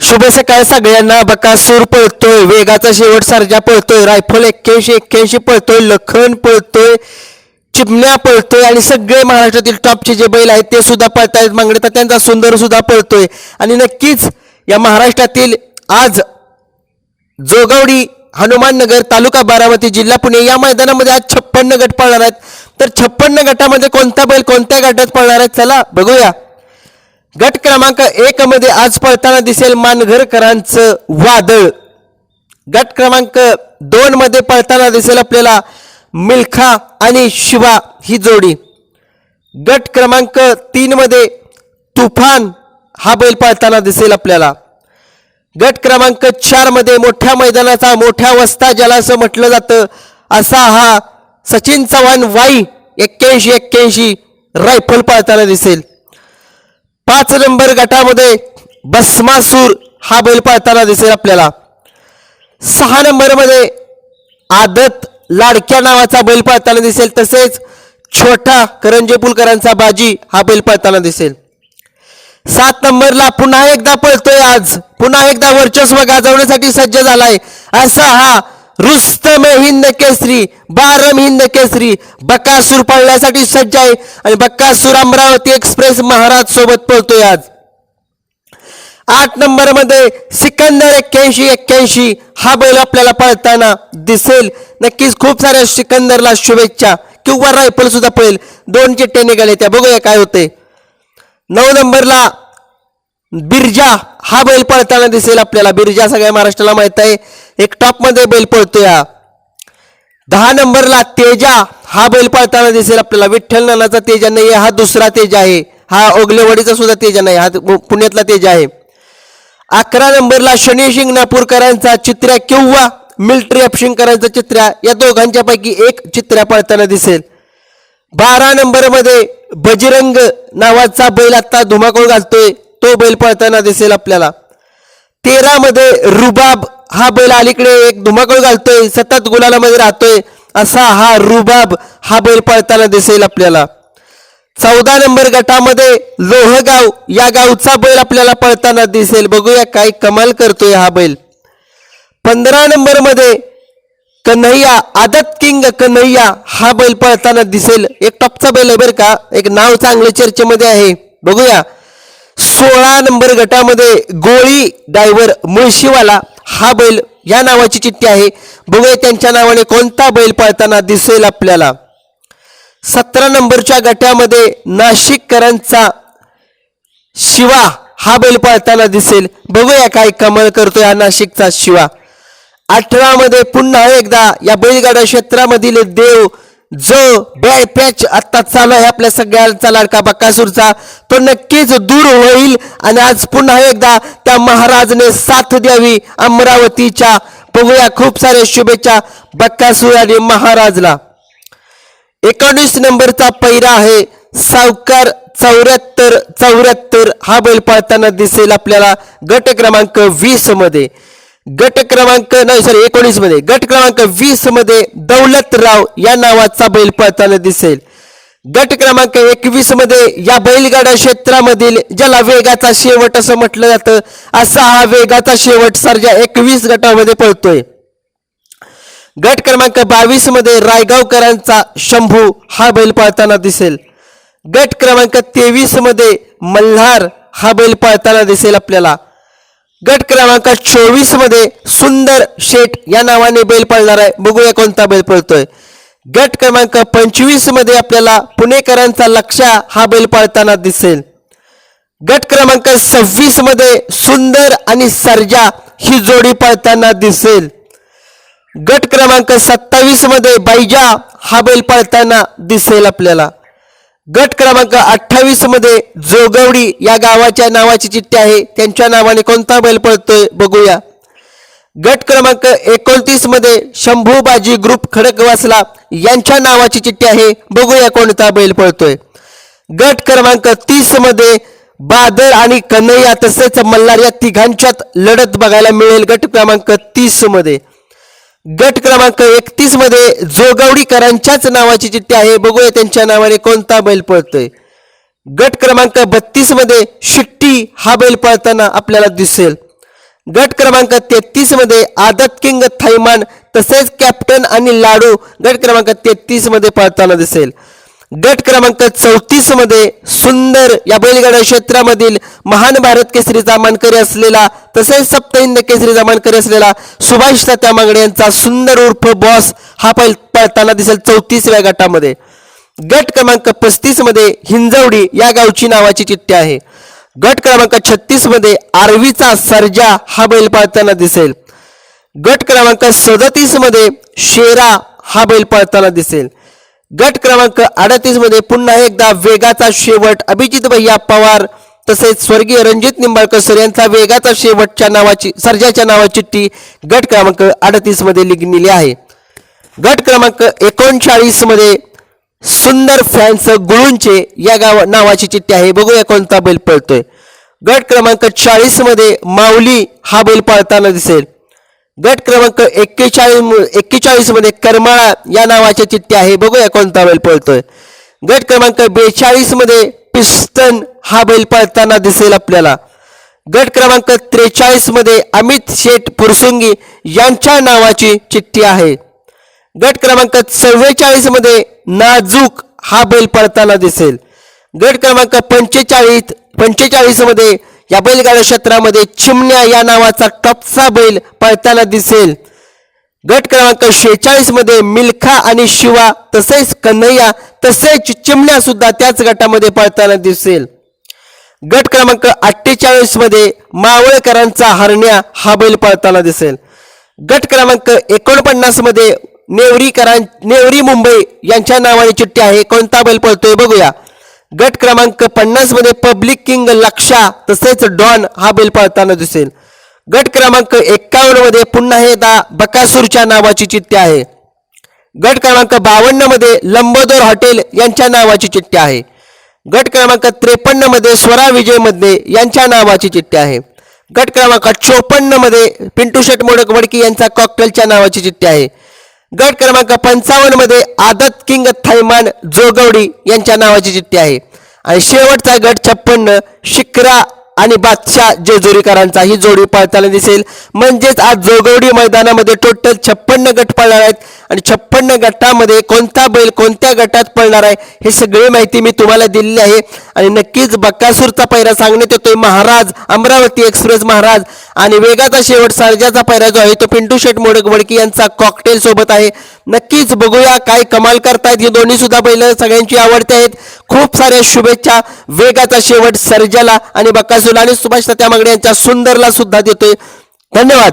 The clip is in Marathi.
शुभ सकाळ सगळ्यांना. बकासूर पळतोय वेगाचा शेवट सर्जा पळतोय रायफल एक्क्याऐंशी एक्क्याऐंशी पळतोय लखन पळतोय चिमण्या पळतोय आणि सगळे महाराष्ट्रातील टॉपचे जे बैल आहेत ते सुद्धा पळतायत. मांगडे त्यांचा सुंदर सुद्धा पळतोय. आणि नक्कीच या महाराष्ट्रातील आज जोगवडी हनुमाननगर तालुका बारामती जिल्हा पुणे या मैदानामध्ये आज छप्पन्न गट पळणार आहेत. तर छप्पन्न गटामध्ये कोणता बैल कोणत्या गटात पळणार आहेत चला बघूया. गट क्रमांक एक मध्ये आज पळताना दिसेल मानघरकरांचं वादळ. गट क्रमांक दोन मध्ये पळताना दिसेल आपल्याला मिल्खा आणि शिवा ही जोडी. गट क्रमांक तीन मध्ये तुफान हा बैल पळताना दिसेल आपल्याला. गट क्रमांक चारमध्ये मोठ्या मैदानाचा मोठ्या वस्ता ज्याला असं म्हटलं जातं. असा हा सचिन चव्हाण वाई एक्क्याऐंशी एक्क्याऐंशी रायफल पळताना दिसेल. पाच नंबर गटामध्ये भस्मासूर हा बैल पळताना दिसेल आपल्याला. सहा नंबरमध्ये आदत लाडक्या नावाचा बैल पळताना दिसेल तसेच छोटा करंजे पुलकरांचा बाजी हा बैल पळताना दिसेल. सात नंबरला पुन्हा एकदा पळतोय आज. पुन्हा एकदा वर्चस्व गाजवण्यासाठी सज्ज झालाय. असा हा रुस्तम हिंद केसरी बारम हिंद केसरी. बकासूर पळण्यासाठी सज्ज आहे. आणि बकासूर अमरावती एक्सप्रेस महाराज सोबत पळतोय आज. आठ नंबरमध्ये सिकंदर एक्क्याऐंशी एक्क्याऐंशी. हा बैल आपल्याला पळताना दिसेल. नक्कीच खूप साऱ्या सिकंदरला शुभेच्छा किंवा रायफल सुद्धा पळेल. दोन चिट्टे निघाले त्या. बघूया काय होते नऊ नंबरला बिरजा हा बैल पळताना दिसेल आपल्याला. बिरजा सगळ्या महाराष्ट्राला माहीत आहे. एक टॉपमध्ये बैल पळतोय हा. दहा नंबरला तेजा हा बैल पळताना दिसेल आपल्याला. विठ्ठल नानाचा तेजा नाही हा दुसरा तेजा आहे. हा ओगलेवाडीचा सुद्धा तेजा नाही हा पुण्यातला तेजा आहे. अकरा नंबरला शनी शिंगणापूरकरांचा चित्र्या किंवा मिल्ट्री अपशिंगकरांचा चित्र्या या दोघांच्या पैकी एक चित्र्या पळताना दिसेल. बारा नंबरमध्ये बजरंग नावाचा बैल आता धुमाकूळ घालतोय. तो बैल पळताना दिसेल आपल्याला. तेरामध्ये रुबाब हा बैल अलीकडे एक धुमाकूळ घालतोय सतत गुलालामध्ये राहतोय. असा हा रुबाब हा बैल पळताना दिसेल आपल्याला. चौदा नंबर गटामध्ये लोहगाव या गावचा बैल आपल्याला पळताना दिसेल. बघूया काय कमाल करतोय हा बैल. पंधरा नंबरमध्ये कन्हैया आदत किंग कन्हैया हा बैल पळताना दिसेल. एक टॉपचा बैल आहे बरं का एक नाव चांगलं चर्चेमध्ये आहे. बघूया. सोळा नंबर गटामध्ये गोळी डायव्हर मुळशीवाला हा बैल या नावाची चिठ्ठी आहे. बघूया त्यांच्या नावाने कोणता बैल पळताना दिसेल आपल्याला. सतरा नंबरच्या गटामध्ये नाशिककरांचा शिवा हा बैल पळताना दिसेल. बघूया काय कमल करतो या नाशिकचा शिवा. अठरा मध्ये पुन्हा एकदा या बैलगाडा क्षेत्रामधील देव जो बॅड पॅच आत्ता चालू आहे आपल्या सगळ्यांचा लाडका बक्कासूरचा तो नक्कीच दूर होईल. आणि आज पुन्हा एकदा त्या महाराजने साथ द्यावी अमरावतीच्या. बघूया खूप साऱ्या शुभेच्छा बक्कासूर आणि महाराजला. एकोणीस नंबरचा पैरा आहे. सावकार चौऱ्याहत्तर चौऱ्याहत्तर हा बैल पळताना दिसेल आपल्याला. गट क्रमांक वीसमध्ये. गट क्रमांक नाही सॉरी एकोणीसमध्ये. गट क्रमांक वीसमध्ये दौलतराव या नावाचा बैल पळताना दिसेल. गट क्रमांक एकवीसमध्ये या बैलगाडा क्षेत्रामधील ज्याला वेगाचा शेवट असं म्हटलं जातं असा हा वेगाचा शेवट सर्जा एकवीस गटामध्ये पळतोय. गट क्रमांक बावीसमध्ये रायगावकरांचा शंभू हा बैल पळताना दिसेल. गट क्रमांक तेवीसमध्ये मल्हार हा बैल पळताना दिसेल आपल्याला. गट क्रमांक चोवीसमध्ये सुंदर शेठ या नावाने बैल पळणार आहे. बघूया कोणता बैल पळतोय. गट क्रमांक पंचवीसमध्ये आपल्याला पुणेकरांचा लक्षा हा बैल पळताना दिसेल. गट क्रमांक सव्वीसमध्ये सुंदर आणि सर्जा ही जोडी पळताना दिसेल. गट क्रमांक सत्तावीसमध्ये बैजा हा बैल पळताना दिसेल आपल्याला. गट क्रमांक अठ्ठावीसमध्ये जोगवडी या गावाच्या नावाची चिठ्ठी आहे. त्यांच्या नावाने कोणता बैल पळतोय बघूया. गट क्रमांक एकोणतीसमध्ये शंभू बाजी ग्रुप खडकवासला यांच्या नावाची चिठ्ठी आहे. बघूया कोणता बैल पळतोय. गट क्रमांक तीसमध्ये बादल आणि कन्हैया तसेच मल्हार या तिघांच्यात लढत बघायला मिळेल. गट क्रमांक तीसमध्ये. गट क्रमांक एकतीसमध्ये जोगवडीकरांच्याच नावाची चिठ्ठी आहे. बघूया त्यांच्या नावाने कोणता बैल पळतोय. गट क्रमांक बत्तीसमध्ये शिट्टी हा बैल पळताना आपल्याला दिसेल. गट क्रमांक तेहतीसमध्ये आदत किंग थैमान तसेच कॅप्टन आणि लाडू गट क्रमांक तेहतीसमध्ये पळताना दिसेल. गट क्रमांक चौतीसमध्ये सुंदर या बैलगाडा क्षेत्रामधील महान भारत केसरीचा मानकरी असलेला तसेच सप्त हिंद केसरीचा मानकरी असलेला सुभाष तात्या मांगडे यांचा सुंदर उर्फ बॉस हा पैल पळताना दिसेल चौतीसव्या गटामध्ये. गट क्रमांक पस्तीसमध्ये हिंजवडी या गावची नावाची चिठ्ठी आहे. गट क्रमांक छत्तीसमध्ये आर्वीचा सर्जा हा बैल पाळताना दिसेल. गट क्रमांक सदतीसमध्ये शेरा हा बैल पळताना दिसेल. गट क्रमांक अडतीसमध्ये पुन्हा एकदा वेगाचा शेवट. अभिजित भैया पवार तसेच स्वर्गीय रणजित निंबाळकर सर यांचा वेगाचा शेवटच्या नावाची सर्जाच्या नावाची चिठ्ठी गट क्रमांक अडतीसमध्ये लिहिलेली आहे. गट क्रमांक एकोणचाळीसमध्ये सुंदर फॅन्स गुळूंचे या गाव नावाची चिठ्ठी आहे. बघूया कोणता बैल पळतोय. गट क्रमांक चाळीसमध्ये माऊली हा बैल पळताना दिसेल. गट क्रमांक एक्केचाळीस एक्केचाळीसमध्ये करमाळा या नावाचे चिठ्ठी आहे. बघूया कोणता बैल पळतोय. गट क्रमांक बेचाळीसमध्ये पिस्टन हा बैल पळताना दिसेल आपल्याला. गट क्रमांक त्रेचाळीसमध्ये अमित शेठ फुरसुंगी यांच्या नावाची चिठ्ठी आहे. गट क्रमांक चव्वेचाळीसमध्ये नाजूक हा बैल पळताना दिसेल. गट क्रमांक पंचेचाळीस पंचेचाळीसमध्ये या बैलगाड्या क्षेत्रामध्ये चिमण्या या नावाचा टॉपचा बैल पळताना दिसेल. गट क्रमांक शेहेचाळीसमध्ये मिल्खा आणि शिवा तसेच कन्हैया तसेच चिमण्या सुद्धा त्याच गटामध्ये पळताना दिसेल. गट क्रमांक अठ्ठेचाळीसमध्ये मावळकरांचा हरण्या हा बैल पळताना दिसेल. गट क्रमांक एकोणपन्नासमध्ये नेवरीकरां नेवरी मुंबई यांच्या नावाने चिठ्ठी आहे. कोणता बैल पळतोय बघूया. गट क्रमांक पन्नासमध्ये पब्लिक किंग लक्षा तसेच डॉन हा बैल पळताना दिसेल. गट क्रमांक एक्कावन्नमध्ये पुन्हा एकदा बकासूरच्या नावाची चिठ्ठी आहे. गट क्रमांक बावन्नमध्ये लंबोदर हॉटेल यांच्या नावाची चिठ्ठी आहे. गट क्रमांक त्रेपन्नमध्ये स्वरा विजयमध्ये यांच्या नावाची चिठ्ठी आहे. गट क्रमांक चोपन्नमध्ये पिंटू शेट मोडक वडकी यांचा कॉकटेलच्या नावाची चिठ्ठी आहे. गट क्रमांक पंचावन्नमध्ये आदत किंग थैमान जोगवडी यांच्या नावाची चिठ्ठी आहे. आणि शेवटचा गट छप्पन्न शिक्रा आणि बादशाह जेजुरीकरांचा ही जोडी पाळताना दिसेल. म्हणजेच आज जोगवडी मैदानामध्ये टोटल छप्पन्न गट पाळणार आहेत. आणि छप्पन्न गटामध्ये कोणता बैल कोणत्या गटात पळणार आहे हे सगळी माहिती मी तुम्हाला दिलेली आहे. आणि नक्कीच बक्कासूरचा पैरा सांगण्यात येतोय महाराज अमरावती एक्सप्रेस महाराज. आणि वेगाचा शेवट सर्जाचा पैरा जो आहे तो पिंटू शेट मोडक वडकी यांचा कॉकटेल सोबत आहे. नक्कीच बघूया काय कमाल करतायत ही दोन्ही सुद्धा बैल सगळ्यांची आवडते आहेत. खूप साऱ्या शुभेच्छा वेगाचा शेवट सर्जाला आणि बक्कासूरला आणि सुभाष तात्या मागडे यांच्या सुंदरला सुद्धा देतोय. धन्यवाद.